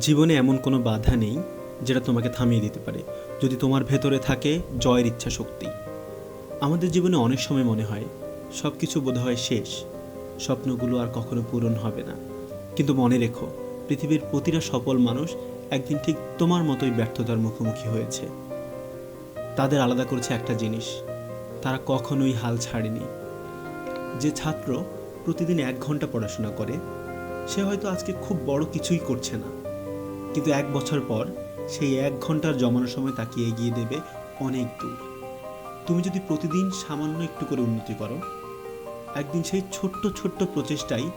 জীবনে এমন কোনো বাধা নেই যেটা তোমাকে থামিয়ে দিতে পারে, যদি তোমার ভেতরে থাকে জয়ের ইচ্ছা শক্তি। আমাদের জীবনে অনেক সময় মনে হয় সব কিছু বোধহয় শেষ, স্বপ্নগুলো আর কখনো পূরণ হবে না। কিন্তু মনে রেখো, পৃথিবীর প্রতিটা সফল মানুষ একদিন ঠিক তোমার মতোই ব্যর্থতার মুখোমুখি হয়েছে। তাদের আলাদা করেছে একটা জিনিস, তারা কখনোই হাল ছাড়েনি। যে ছাত্র প্রতিদিন এক ঘণ্টা পড়াশোনা করে, সে হয়তো আজকে খুব বড় কিছুই করছে না। কিন্তু এক বছর পর সেই এক ঘণ্টার জমানোর সময় তাকে এগিয়ে দেবে অনেক দূর। তুমি যদি প্রতিদিন সামান্য একটু করে উন্নতি করো, একদিন সেই ছোট্ট ছোট্ট প্রচেষ্টাই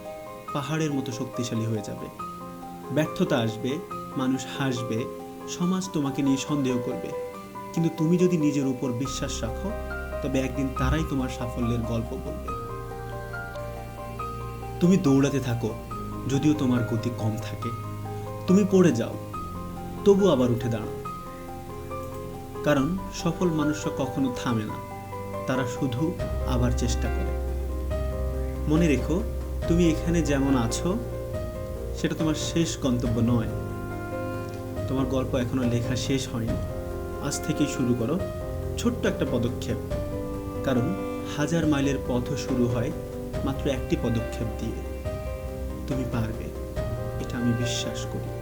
পাহাড়ের মতো শক্তিশালী হয়ে যাবে। ব্যর্থতা আসবে, মানুষ হাসবে, সমাজ তোমাকে নিয়ে সন্দেহ করবে। কিন্তু তুমি যদি নিজের উপর বিশ্বাস রাখো, তবে একদিন তারাই তোমার সাফল্যের গল্প বলবে। তুমি দৌড়াতে থাকো, যদিও তোমার গতি কম থাকে। তুমি পড়ে যাও, তবু আবার উঠে দাঁড়াও। কারণ সফল মানুষরা কখনো থামে না, তারা শুধু আবার চেষ্টা করে। মনে রেখো, তুমি এখানে যেমন আছো, সেটা তোমার শেষ গন্তব্য নয়। তোমার গল্প এখনও লেখা শেষ হয়নি। আজ থেকেই শুরু করো, ছোট্ট একটা পদক্ষেপ। কারণ হাজার মাইলের পথও শুরু হয় মাত্র একটি পদক্ষেপ দিয়ে। তুমি পারবে, এটা আমি বিশ্বাস করি।